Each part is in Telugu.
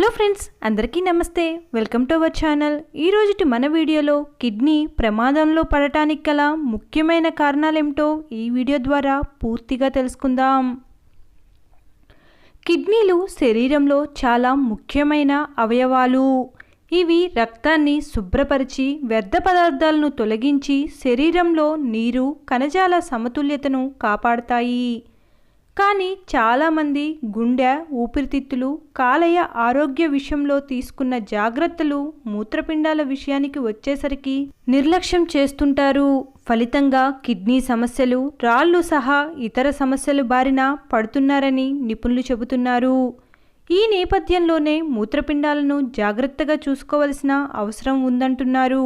హలో ఫ్రెండ్స్ అందరికీ నమస్తే. Welcome to our channel. ఈరోజుటి మన వీడియోలో కిడ్నీ ప్రమాదంలో పడటానికి గల ముఖ్యమైన కారణాలేమిటో ఈ వీడియో ద్వారా పూర్తిగా తెలుసుకుందాం. కిడ్నీలు శరీరంలో చాలా ముఖ్యమైన అవయవాలు. ఇవి రక్తాన్ని శుభ్రపరిచి వ్యర్థ పదార్థాలను తొలగించి శరీరంలో నీరు కణజాల సమతుల్యతను కాపాడతాయి. కానీ చాలామంది గుండె ఊపిరితిత్తులు కాలయ ఆరోగ్య విషయంలో తీసుకున్న జాగ్రత్తలు మూత్రపిండాల విషయానికి వచ్చేసరికి నిర్లక్ష్యం చేస్తుంటారు. ఫలితంగా కిడ్నీ సమస్యలు రాళ్ళు సహా ఇతర సమస్యలు బారిన పడుతున్నారని నిపుణులు చెబుతున్నారు. ఈ నేపథ్యంలోనే మూత్రపిండాలను జాగ్రత్తగా చూసుకోవలసిన అవసరం ఉందంటున్నారు.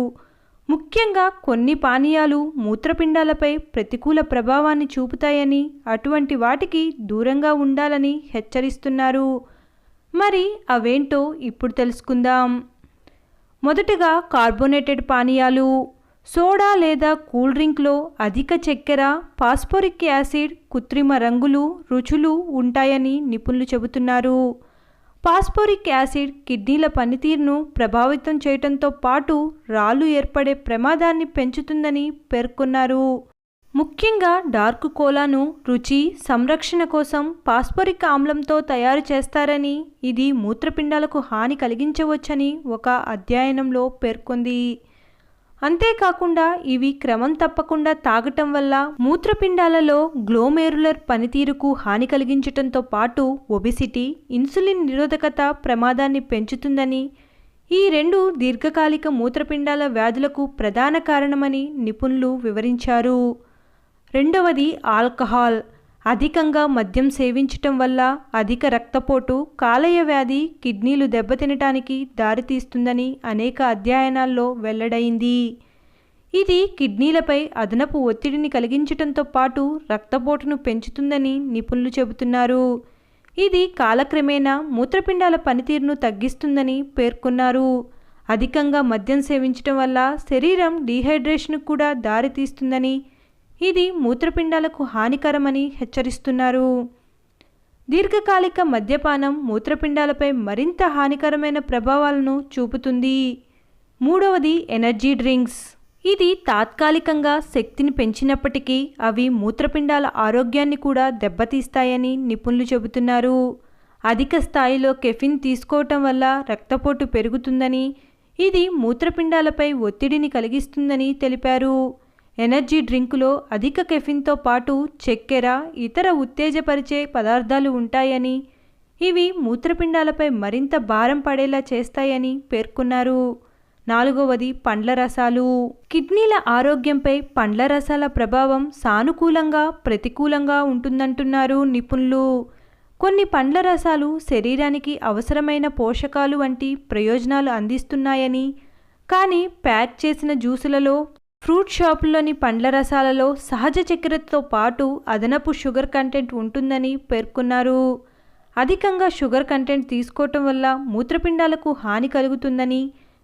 ముఖ్యంగా కొన్ని పానీయాలు మూత్రపిండాలపై ప్రతికూల ప్రభావాన్ని చూపుతాయని అటువంటి వాటికి దూరంగా ఉండాలని హెచ్చరిస్తున్నారు. మరి అవేంటో ఇప్పుడు తెలుసుకుందాం. మొదటగా కార్బోనేటెడ్ పానీయాలు. సోడా లేదా కూల్ డ్రింక్లో అధిక చక్కెర పాస్పోరిక్ యాసిడ్ కృత్రిమ రంగులు రుచులు ఉంటాయని నిపుణులు చెబుతున్నారు. పాస్పోరిక్ యాసిడ్ కిడ్నీల పనితీరును ప్రభావితం చేయడంతో పాటు రాళ్ళు ఏర్పడే ప్రమాదాన్ని పెంచుతుందని పేర్కొన్నారు. ముఖ్యంగా డార్క్ కోలాను రుచి సంరక్షణ కోసం పాస్పోరిక్ ఆమ్లంతో తయారు చేస్తారని ఇది మూత్రపిండాలకు హాని కలిగించవచ్చని ఒక అధ్యయనంలో పేర్కొంది. అంతేకాకుండా ఇవి క్రమం తప్పకుండా తాగటం వల్ల మూత్రపిండాలలో గ్లోమేరులర్ పనితీరుకు హాని కలిగించటంతో పాటు ఒబిసిటీ ఇన్సులిన్ నిరోధకత ప్రమాదాన్ని పెంచుతుందని ఈ రెండు దీర్ఘకాలిక మూత్రపిండాల వ్యాధులకు ప్రధాన కారణమని నిపుణులు వివరించారు. రెండవది ఆల్కహాల్. అధికంగా మద్యం సేవించటం వల్ల అధిక రక్తపోటు కాలేయ వ్యాధి కిడ్నీలు దెబ్బతినటానికి దారితీస్తుందని అనేక అధ్యయనాల్లో వెల్లడైంది. ఇది కిడ్నీలపై అదనపు ఒత్తిడిని కలిగించటంతో పాటు రక్తపోటును పెంచుతుందని నిపుణులు చెబుతున్నారు. ఇది కాలక్రమేణా మూత్రపిండాల పనితీరును తగ్గిస్తుందని పేర్కొన్నారు. అధికంగా మద్యం సేవించటం వల్ల శరీరం డీహైడ్రేషన్కు కూడా దారితీస్తుందని ఇది మూత్రపిండాలకు హానికరమని హెచ్చరిస్తున్నారు. దీర్ఘకాలిక మద్యపానం మూత్రపిండాలపై మరింత హానికరమైన ప్రభావాలను చూపుతుంది. మూడవది ఎనర్జీ డ్రింక్స్. ఇది తాత్కాలికంగా శక్తిని పెంచినప్పటికీ అవి మూత్రపిండాల ఆరోగ్యాన్ని కూడా దెబ్బతీస్తాయని నిపుణులు చెబుతున్నారు. అధిక స్థాయిలో కెఫిన్ తీసుకోవటం వల్ల రక్తపోటు పెరుగుతుందని ఇది మూత్రపిండాలపై ఒత్తిడిని కలిగిస్తుందని తెలిపారు. ఎనర్జీ డ్రింకులో అధిక కెఫిన్తో పాటు చక్కెర ఇతర ఉత్తేజపరిచే పదార్థాలు ఉంటాయని ఇవి మూత్రపిండాలపై మరింత భారం పడేలా చేస్తాయని పేర్కొన్నారు. నాలుగవది పండ్ల రసాలు. కిడ్నీల ఆరోగ్యంపై పండ్ల రసాల ప్రభావం సానుకూలంగా ప్రతికూలంగా ఉంటుందంటున్నారు నిపుణులు. కొన్ని పండ్ల రసాలు శరీరానికి అవసరమైన పోషకాలు వంటి ప్రయోజనాలు అందిస్తున్నాయని కానీ ప్యాక్ చేసిన జ్యూసులలో ఫ్రూట్ షాపుల్లోని పండ్ల రసాలలో సహజ చక్కెరతో పాటు అదనపు షుగర్ కంటెంట్ ఉంటుందని పేర్కొన్నారు. అధికంగా షుగర్ కంటెంట్ తీసుకోవటం వల్ల మూత్రపిండాలకు హాని కలుగుతుందని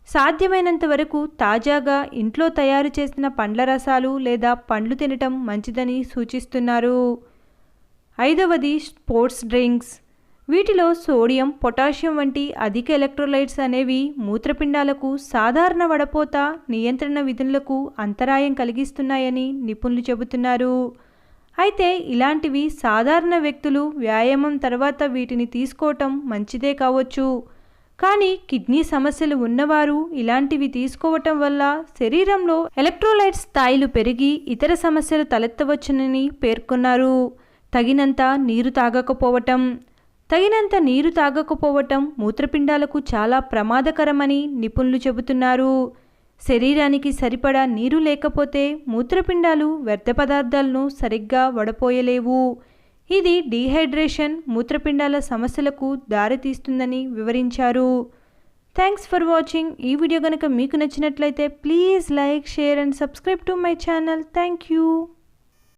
సాధ్యమైనంత వరకు తాజాగా ఇంట్లో తయారు చేసిన పండ్ల రసాలు లేదా పండ్లు తినటం మంచిదని సూచిస్తున్నారు. ఐదవది స్పోర్ట్స్ డ్రింక్స్. వీటిలో సోడియం పొటాషియం వంటి అధిక ఎలక్ట్రోలైట్స్ అనేవి మూత్రపిండాలకు సాధారణ వడపోత నియంత్రణ విధులకు అంతరాయం కలిగిస్తున్నాయని నిపుణులు చెబుతున్నారు. అయితే ఇలాంటివి సాధారణ వ్యక్తులు వ్యాయామం తర్వాత వీటిని తీసుకోవటం మంచిదే కావచ్చు. కానీ కిడ్నీ సమస్యలు ఉన్నవారు ఇలాంటివి తీసుకోవటం వల్ల శరీరంలో ఎలక్ట్రోలైట్స్ స్థాయిలు పెరిగి ఇతర సమస్యలు తలెత్తవచ్చునని పేర్కొన్నారు. తగినంత నీరు తాగకపోవటం తగినంత నీరు తాగకపోవటం మూత్రపిండాలకు చాలా ప్రమాదకరమని నిపుణులు చెబుతున్నారు. శరీరానికి సరిపడా నీరు లేకపోతే మూత్రపిండాలు వ్యర్థ పదార్థాలను సరిగ్గా వడపోయలేవు. ఇది డీహైడ్రేషన్ మూత్రపిండాల సమస్యలకు దారితీస్తుందని వివరించారు. Thanks for watching. ఈ వీడియో కనుక మీకు నచ్చినట్లయితే please like share and subscribe to my channel. Thank you.